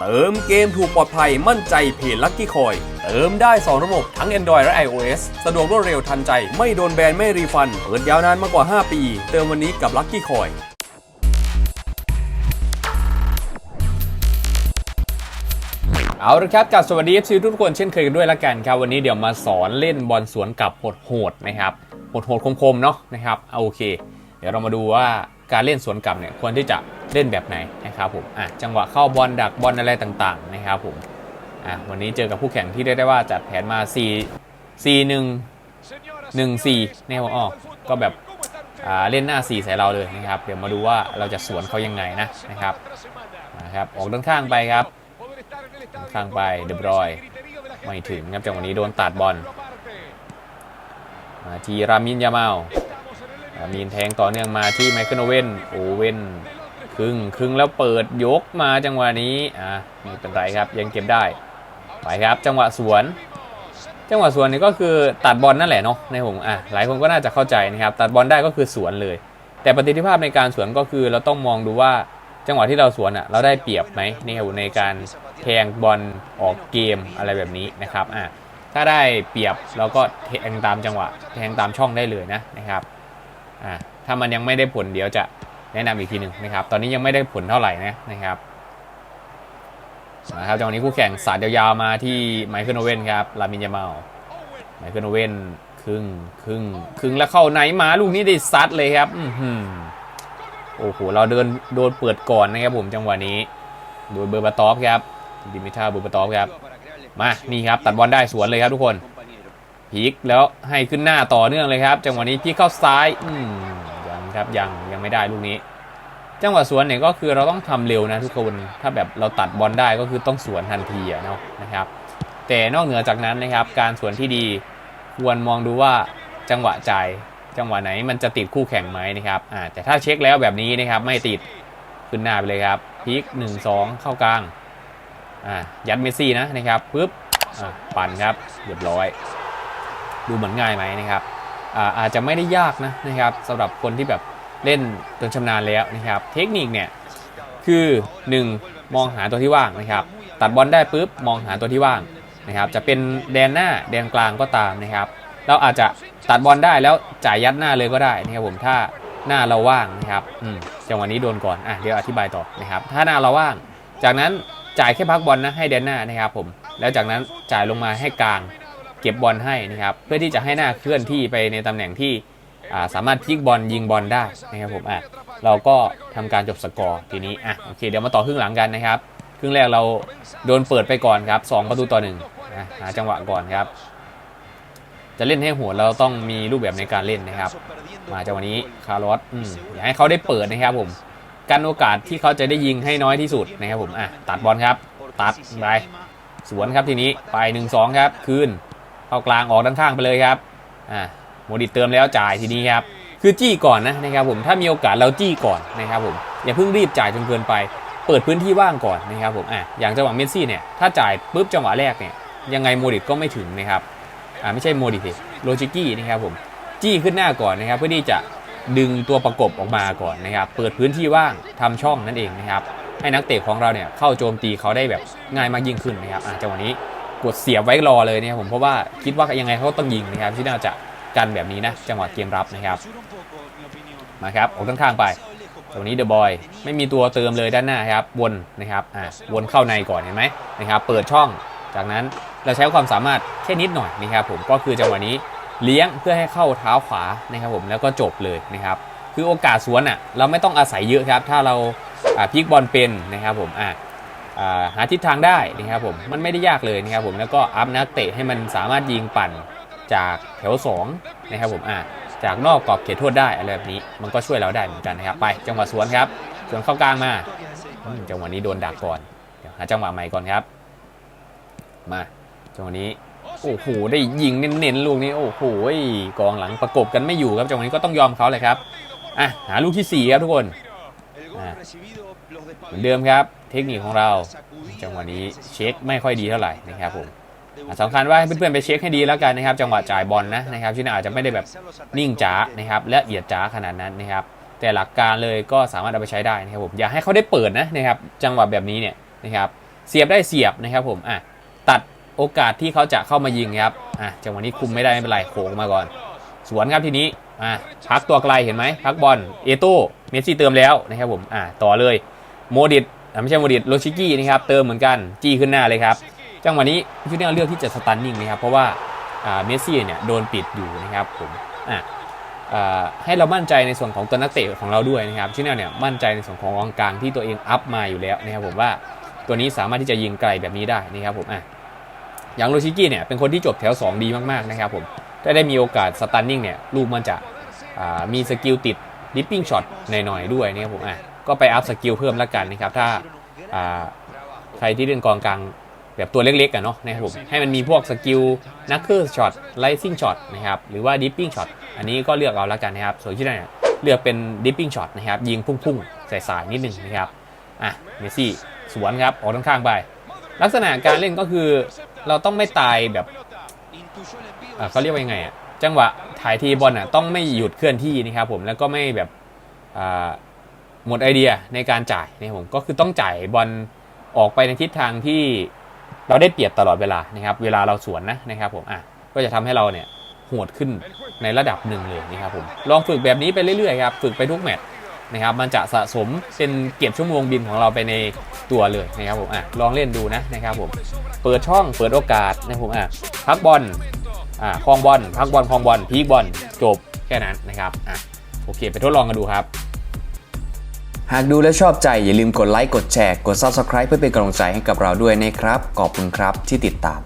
เติมเกมถูกปลอดภัยมั่นใจเพจลั c กี้คอย เติมได้ 2 ระบบทั้ง Android และ iOS สะดวกรวดเร็วทันใจ ไม่โดนแบนไม่รีฟัน เปิดยาวนานมากกว่า 5 ปี เติมวันนี้กับลั c กี้คอยเอาละครับกับสวัสดี FC ทุกคนเช่นเคยกันด้วยละกันครับวันนี้เดี๋ยวมาสอนเล่นบอลสวนกับโหดๆนะครับโหดๆคมๆเนาะนะครับเอาโอเค เดี๋ยวเรามาดูว่า การเล่นสวนกลับเนี่ยควรที่จะเล่นแบบไหนนะครับผมอะจังหวะเข้าบอลดักบอลอะไรต่างๆนะครับผมอะวันนี้เจอกับผู้แข่งที่เรียกได้ว่าจัดแผนมา 4 4 1 1 4นะครับผมอ๋อก็แบบอ่าเล่นหน้า 4 ใส่เราเลยนะครับ เดี๋ยวมาดูว่าเราจะสวนเขายังไงนะนะครับนะครับออกด้านข้างไปครับข้างไปเดบรอยไม่ถึงครับจังหวะนี้โดนตัดบอลมาทีรามินยาเมารา มินแทงต่อเนื่องมาที่ไมเคิลโอเว่นโอเว่นครึ่งครึ่งแล้วเปิดยกมาจังหวะนี้อะไม่เป็นไรครับยังเก็บได้ไปครับจังหวะสวน จังหวะสวนนี่ก็คือตัดบอลนั่นแหละเนาะในผมอะหลายคนก็น่าจะเข้าใจนะครับตัดบอลได้ก็คือสวนเลย แต่ประสิทธิภาพในการสวนก็คือเราต้องมองดูว่าจังหวะที่เราสวนอะเราได้เปรียบไหมนี่ครับในการแทงบอลออกเกมอะไรแบบนี้นะครับอะถ้าได้เปรียบเราก็แทงตามจังหวะแทงตามช่องได้เลยนะนะครับ อะถ้ามันยังไม่ได้ผลเดี๋ยวจะแนะนำอีกทีหนึ่งนะครับ ตอนนี้ยังไม่ได้ผลเท่าไหร่นะนะครับนะครับจังหวะนี้คู่แข่งสาดยาวๆมาที่ไมเคิลโอเว่นครับลามินยาเมาไมเคิลโอเว่นครึ่งครึ่งครึ่งแล้วเข้าไหนมาลูกนี้ได้ซัดเลยครับอื้อหือโอ้โหเราเดินโดนเปิดก่อนนะครับผมจังหวะนี้ โดยเบอร์บาตอฟครับดิมิท่าเบอร์บาตอฟครับมานี่ครับตัดบอลได้สวนเลยครับทุกคน พลิกแล้วให้ขึ้นหน้าต่อเนื่องเลยครับ จังหวะนี้พลิกเข้าซ้ายอืมยังครับยังยังไม่ได้ลูกนี้ จังหวะสวนเนี่ยก็คือเราต้องทำเร็วนะทุกคนถ้าแบบเราตัดบอลได้ก็คือต้องสวนทันทีอะเนาะนะครับ แต่นอกเหนือจากนั้นนะครับ การสวนที่ดีควรมองดูว่าจังหวะจ่ายจังหวะไหนมันจะติดคู่แข่งไหมนะครับอ่าแต่ถ้าเช็คแล้วแบบนี้นะครับไม่ติดขึ้นหน้าไปเลยครับพลิก1 2 เข้ากลางอ่ายัดเมสซี่นะนะครับปึ๊บอ่าปั่นครับเรียบร้อย เหมือนง่ายไหมนะครับอาอาจจะไม่ได้ยากนะนะครับสำหรับคนที่แบบเล่นจนชำนาญแล้วนะครับ เทคนิคเนี่ยคือ 1 มองหาตัวที่ว่างนะครับ ตัดบอลได้ปุ๊บมองหาตัวที่ว่างนะครับ จะเป็นแดนหน้าแดนกลางก็ตามนะครับ เราอาจจะตัดบอลได้แล้วจ่ายยัดหน้าเลยก็ได้นะครับผมถ้าหน้าเราว่างนะครับอืมจังหวะนี้โดนก่อนอะเดี๋ยวอธิบายต่อนะครับ ถ้าหน้าเราว่าง จากนั้นจ่ายแค่พักบอลนะให้แดนหน้านะครับผมแล้วจากนั้นจ่ายลงมาให้กลาง ก็บบอลให้นะครับเพื่อที่จะให้หน้าเคลื่อนที่ไปในตำแหน่งที่าสามารถพลิกบอลยิงบอลได้นะครับผมอะเราก็ทำการจบสกอร์ทีนี้อะโอเคเดี๋ยวมาต่อครึ่งหลังกันนะครับครึ่งแรกเราโดนเปิดไปก่อนครับสองประตูต่อหนึ่งนะหาจังหวะก่อนครับ จะเล่นให้โหัวเราต้องมีรูปแบบในการเล่นนะครับ มาจากวันนี้คาร์ลอสออยากให้เขาได้เปิดนะครับผมกันโอกาสที่เขาจะได้ยิงให้น้อยที่สุดนะครับผมอะตัดบอลครับ ตัดไปสวนครับทีนี้ไป1นสองครับ คืน เข้ากลางออกด้านข้างไปเลยครับอะโมดิเติมแล้วจ่ายทีนี้ครับคือจี้ก่อนนะนะครับผมถ้ามีโอกาสเราจี้ก่อนนะครับผมอย่าเพิ่งรีบจ่ายจนเกินไป เปิดพื้นที่ว่างก่อนนะครับผมอะอย่างจังหวะเมสซี่เนี่ยถ้าจ่ายปุ๊บจังหวะแรกเนี่ยยังไงโมดิตก็ไม่ถึงนะครับอ่าไม่ใช่โมดิเทโลจิกี้นะครับผมจี้ขึ้นหน้าก่อนนะครับเพื่อที่จะดึงตัวประกบออกมาก่อนนะครับเปิดพื้นที่ว่างทำช่องนั่นเองนะครับให้นักเตะของเราเนี่ยเข้าโจมตีเขาได้แบบง่ายมากยิ่งขึ้นนะครับอ่าจังหวะนี้ กดเสียบไว้รอเลยเนะครับผมเพราะว่าคิดว่ายังไงเขาต้องยิงนะครับที่น่าจะกันแบบนี้นะ จังหวะเกมรับนะครับมาครับออกข้างๆไปตรงนี้เดอะบอยไม่มีตัวเติมเลยด้านหน้าครับวนนะครับอ่าวนเข้าในก่อนเห็นไหมนะครับเปิดช่องจากนั้นเราใช้ความสามารถแค่นิดหน่อยนะครับผมก็คือจังหวะนี้เลี้ยงเพื่อให้เข้าเท้าขวานะครับผมแล้วก็จบเลยนะครับคือโอกาสสวนอะเราไม่ต้องอาศัยเยอะครับ ถ้าเราอ่าพลิกบอลเป็นนะครับผมอ่าอ่า หาทิศทางได้นะครับผมมันไม่ได้ยากเลยนะครับผมแล้วก็อัพนักเตะให้มันสามารถยิงปั่นจากแถว2นะครับผมอ่าจากนอกกรอบเขตโทษได้อะไรแบบนี้มันก็ช่วยเราได้เหมือนกันนะครับไปจังหวะสวนครับสวนเข้ากลางมาจังหวะนี้โดนดักก่อนเดี๋ยวหาจังหวะใหม่ก่อนครับ มาจังหวะนี้โอ้โหได้ยิงเน้นๆลูกนี้โอ้โหกองหลังประกบกันไม่อยู่ครับจังหวะนี้ก็ต้องยอมเขาเลยครับอะหาลูกที่4ครับทุกคน เหมือนเดิมครับ เทคนิคของเราจังหวะนี้เช็คไม่ค่อยดีเท่าไหร่นะครับผมสำคัญว่าให้เพื่อนๆไปเช็คให้ดีแล้วกันนะครับ จังหวะจ่ายบอลนะนะครับที่น่าอาจจะไม่ได้แบบนิ่งจ๋านะครับและเอียดจ๋าขนาดนั้นนะครับ แต่หลักการเลยก็สามารถเอาไปใช้ได้นะครับผมอย่าให้เขาได้เปิดนะนะครับ จังหวะแบบนี้เนี่ยนะครับเสียบได้เสียบนะครับผมอะตัดโอกาสที่เขาจะเข้ามายิงครับอะจังหวะนี้คุมไม่ได้ไม่เป็นไรโขงมาก่อน สวนครับทีนี้อะพักตัวไกลเห็นไหมพักบอลเอโต้ เมสซี่เติมแล้วนะครับผมอะต่อเลยโมดิตไม่ใช่โมดิตโลชิกี้นะครับเติมเหมือนกันจี้ขึ้นหน้าเลยครับจังหวะนี้ยูเนลเลือกที่จะสตันนิ่งนะครับเพราะว่าอ่าเมสซี่เนี่ยโดนปิดอยู่นะครับผมอะอ่าให้เรามั่นใจในส่วนของตัวนักเตะของเราด้วยนะครับชิเนลเนี่ยมั่นใจในส่วนของกองกลางที่ตัวเองอัพมาอยู่แล้วนะครับผมว่าตัวนี้สามารถที่จะยิงไกลแบบนี้ได้นะครับผมอะอย่างโรชิกี้เนี่ยเป็นคนที่จบแถว 2 ดีมากๆนะครับผมถ้าได้มีโอกาสสตันนิ่งเนี่ยลูกมันจะอ่ามีสกิลติด ดิปปิ้งช็อตหน่อยๆด้วยนะครับผมอะก็ไปอัพสกิลเพิ่มแล้วกันนะครับถ้าอ่าใครที่เล่นกองกลางแบบตัวเล็กๆอะเนาะนะครับผมให้มันมีพวกสกิลนักเกอร์ช็อตไลซิ่งช็อตนะครับหรือว่าดิปปิ้งช็อตอันนี้ก็เลือกเอาแล้วกันนะครับส่วนที่ได้เนี่ยเลือกเป็นดิปปิ้งช็อตนะครับยิงพุ่งๆใส่สายนิดนึงนะครับอะเมสซี่สวนครับออกข้างๆไป ลักษณะการเล่นก็คือเราต้องไม่ตายแบบอะเขาเรียกว่ายังไงอะ จังหวะถ่ายทีบอลอะต้องไม่หยุดเคลื่อนที่นะครับผมแล้วก็ไม่แบบหมดไอเดียในการจ่ายนะครับผมก็คือต้องจ่ายบอลออกไปในทิศทางที่เราได้เปรียบตลอดเวลานะครับเวลาเราสวนนะนะครับผมอะก็จะทำให้เราเนี่ยโหดขึ้นในระดับหนึ่งเลยนะครับผมลองฝึกแบบนี้ไปเรื่อยๆครับฝึกไปทุกแมตช์นะครับมันจะสะสมเป็นเก็บชั่วโมงบินของเราไปในตัวเลยนะครับผมอะลองเล่นดูนะนะครับผมเปิดช่องเปิดโอกาสนะครับผมอะพักบอล คลองบอลพักบอลคลองบอลพีกบอลจบแค่นั้นนะครับอะโอเค ไปทดลองกันดูครับ หากดูและชอบใจอย่าลืมกดไลค์กดแชร์กด Subscribe เพื่อเป็นกำลังใจให้กับเราด้วยนะครับ ขอบคุณครับที่ติดตาม